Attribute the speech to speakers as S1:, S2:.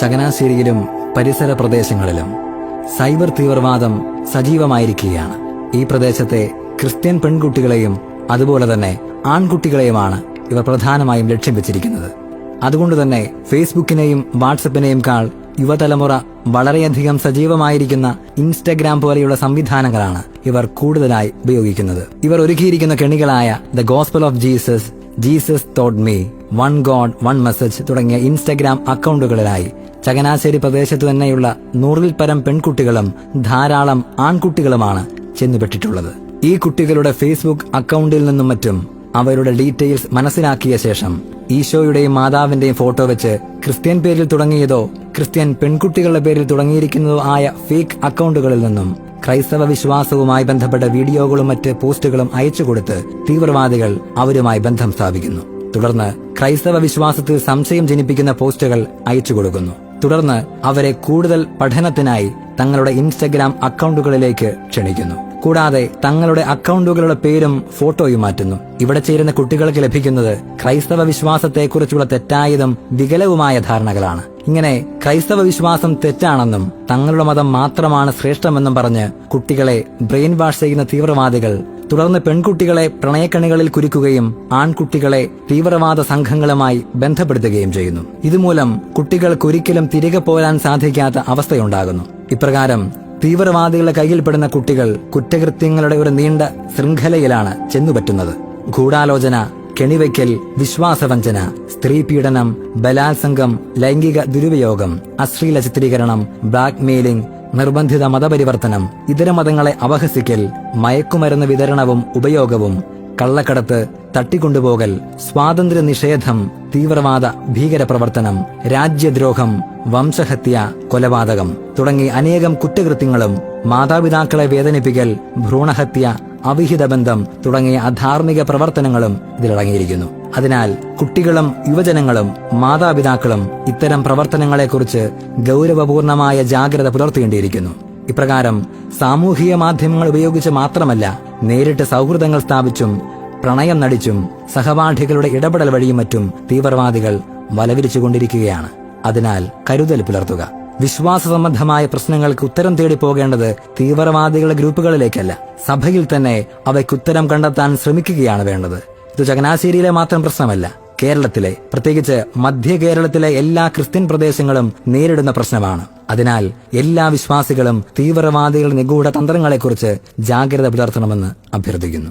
S1: ചങ്ങനാശ്ശേരിയിലും പരിസര പ്രദേശങ്ങളിലും സൈബർ തീവ്രവാദം സജീവമായിരിക്കുകയാണ്. ഈ പ്രദേശത്തെ ക്രിസ്ത്യൻ പെൺകുട്ടികളെയും അതുപോലെ തന്നെ ആൺകുട്ടികളെയുമാണ് ഇവർ പ്രധാനമായും ലക്ഷ്യം വെച്ചിരിക്കുന്നത്. അതുകൊണ്ട് തന്നെ ഫേസ്ബുക്കിനെയും വാട്സപ്പിനെയും കാൾ യുവതലമുറ വളരെയധികം സജീവമായിരിക്കുന്ന ഇൻസ്റ്റഗ്രാം പോലെയുള്ള സംവിധാനങ്ങളാണ് ഇവർ കൂടുതലായി ഉപയോഗിക്കുന്നത്. ഇവർ ഒരുക്കിയിരിക്കുന്ന കെണികളായ the gospel of Jesus Jesus taught me one God one message തുടങ്ങിയ ഇൻസ്റ്റഗ്രാം അക്കൗണ്ടുകളിലായി. ചങ്ങനാശ്ശേരി പ്രദേശത്തു തന്നെയുള്ള നൂറിൽ പരം പെൺകുട്ടികളും ധാരാളം ആൺകുട്ടികളുമാണ് ചെന്നുപെട്ടിട്ടുള്ളത്. ഈ കുട്ടികളുടെ ഫേസ്ബുക്ക് അക്കൗണ്ടിൽ നിന്നും മറ്റും അവരുടെ ഡീറ്റെയിൽസ് മനസ്സിലാക്കിയ ശേഷം ഈശോയുടെയും മാതാവിന്റെയും ഫോട്ടോ വെച്ച് ക്രിസ്ത്യൻ പേരിൽ തുടങ്ങിയതോ ക്രിസ്ത്യൻ പെൺകുട്ടികളുടെ പേരിൽ തുടങ്ങിയിരിക്കുന്നതോ ആയ ഫേക്ക് അക്കൗണ്ടുകളിൽ നിന്നും ക്രൈസ്തവ വിശ്വാസവുമായി ബന്ധപ്പെട്ട വീഡിയോകളും മറ്റ് പോസ്റ്റുകളും അയച്ചുകൊടുത്ത് തീവ്രവാദികൾ അവരുമായി ബന്ധം സ്ഥാപിക്കുന്നു. തുടർന്ന് ക്രൈസ്തവ വിശ്വാസത്തിൽ സംശയം ജനിപ്പിക്കുന്ന പോസ്റ്റുകൾ അയച്ചു കൊടുക്കുന്നു. തുടർന്ന് അവരെ കൂടുതൽ പഠനത്തിനായി തങ്ങളുടെ ഇൻസ്റ്റഗ്രാം അക്കൗണ്ടുകളിലേക്ക് ക്ഷണിക്കുന്നു. കൂടാതെ തങ്ങളുടെ അക്കൗണ്ടുകളുടെ പേരും ഫോട്ടോയും മാറ്റുന്നു. ഇവിടെ ചേരുന്ന കുട്ടികൾക്ക് ലഭിക്കുന്നത് ക്രൈസ്തവ വിശ്വാസത്തെക്കുറിച്ചുള്ള തെറ്റായതും വികലവുമായ ധാരണകളാണ്. ഇങ്ങനെ ക്രൈസ്തവ വിശ്വാസം തെറ്റാണെന്നും തങ്ങളുടെ മതം മാത്രമാണ് ശ്രേഷ്ഠമെന്നും പറഞ്ഞ് കുട്ടികളെ ബ്രെയിൻ വാഷ് ചെയ്യുന്ന തീവ്രവാദികൾ തുടർന്ന് പെൺകുട്ടികളെ പ്രണയക്കണികളിൽ കുരുക്കുകയും ആൺകുട്ടികളെ തീവ്രവാദ സംഘങ്ങളുമായി ബന്ധപ്പെടുത്തുകയും ചെയ്യുന്നു. ഇതുമൂലം കുട്ടികൾക്കൊരിക്കലും തിരികെ പോരാൻ സാധിക്കാത്ത അവസ്ഥയുണ്ടാകുന്നു. ഇപ്രകാരം തീവ്രവാദികളുടെ കയ്യിൽപ്പെടുന്ന കുട്ടികൾ കുറ്റകൃത്യങ്ങളുടെ ഒരു നീണ്ട ശൃംഖലയിലാണ് ചെന്നുപറ്റുന്നത്. ഗൂഢാലോചന കെണിവയ്ക്കൽ വിശ്വാസവഞ്ചന സ്ത്രീ പീഡനം ബലാത്സംഗം ലൈംഗിക ദുരുപയോഗം അശ്ലീല ചിത്രീകരണം ബ്ലാക്ക് മെയിലിംഗ് നിർബന്ധിത മതപരിവർത്തനം ഇതര മതങ്ങളെ അപഹസിക്കൽ മയക്കുമരുന്ന് വിതരണവും ഉപയോഗവും കള്ളക്കടത്ത് തട്ടിക്കൊണ്ടുപോകൽ സ്വാതന്ത്ര്യ നിഷേധം തീവ്രവാദ ഭീകരപ്രവർത്തനം രാജ്യദ്രോഹം വംശഹത്യ കൊലപാതകം തുടങ്ങി അനേകം കുറ്റകൃത്യങ്ങളും മാതാപിതാക്കളെ വേദനിപ്പിക്കൽ ഭ്രൂണഹത്യ അവിഹിത ബന്ധം തുടങ്ങിയ അധാർമിക പ്രവർത്തനങ്ങളും ഇതിലടങ്ങിയിരിക്കുന്നു. അതിനാൽ കുട്ടികളും യുവജനങ്ങളും മാതാപിതാക്കളും ഇത്തരം പ്രവർത്തനങ്ങളെക്കുറിച്ച് ഗൗരവപൂർണമായ ജാഗ്രത പുലർത്തേണ്ടിയിരിക്കുന്നു. ഇപ്രകാരം സാമൂഹിക മാധ്യമങ്ങൾ ഉപയോഗിച്ച് മാത്രമല്ല നേരിട്ട് സൗഹൃദങ്ങൾ സ്ഥാപിച്ചും പ്രണയം നടിച്ചും സഹപാഠികളുടെ ഇടപെടൽ വഴിയും മറ്റും തീവ്രവാദികൾ വലവിരിച്ചുകൊണ്ടിരിക്കുകയാണ്. അതിനാൽ കരുതൽ പുലർത്തുക. വിശ്വാസ സംബന്ധമായ പ്രശ്നങ്ങൾക്ക് ഉത്തരം തേടി പോകേണ്ടത് തീവ്രവാദികളുടെ ഗ്രൂപ്പുകളിലേക്കല്ല. സഭയിൽ തന്നെ അവയ്ക്ക് ഉത്തരം കണ്ടെത്താൻ ശ്രമിക്കുകയാണ് വേണ്ടത്. ഇത് ചങ്ങനാശ്ശേരിയിലെ മാത്രം പ്രശ്നമല്ല. കേരളത്തിലെ പ്രത്യേകിച്ച് മധ്യ കേരളത്തിലെ എല്ലാ ക്രിസ്ത്യൻ പ്രദേശങ്ങളും നേരിടുന്ന പ്രശ്നമാണ്. അതിനാൽ എല്ലാ വിശ്വാസികളും തീവ്രവാദികളുടെ നിഗൂഢ തന്ത്രങ്ങളെക്കുറിച്ച് ജാഗ്രത പുലർത്തണമെന്ന് അഭ്യർത്ഥിക്കുന്നു.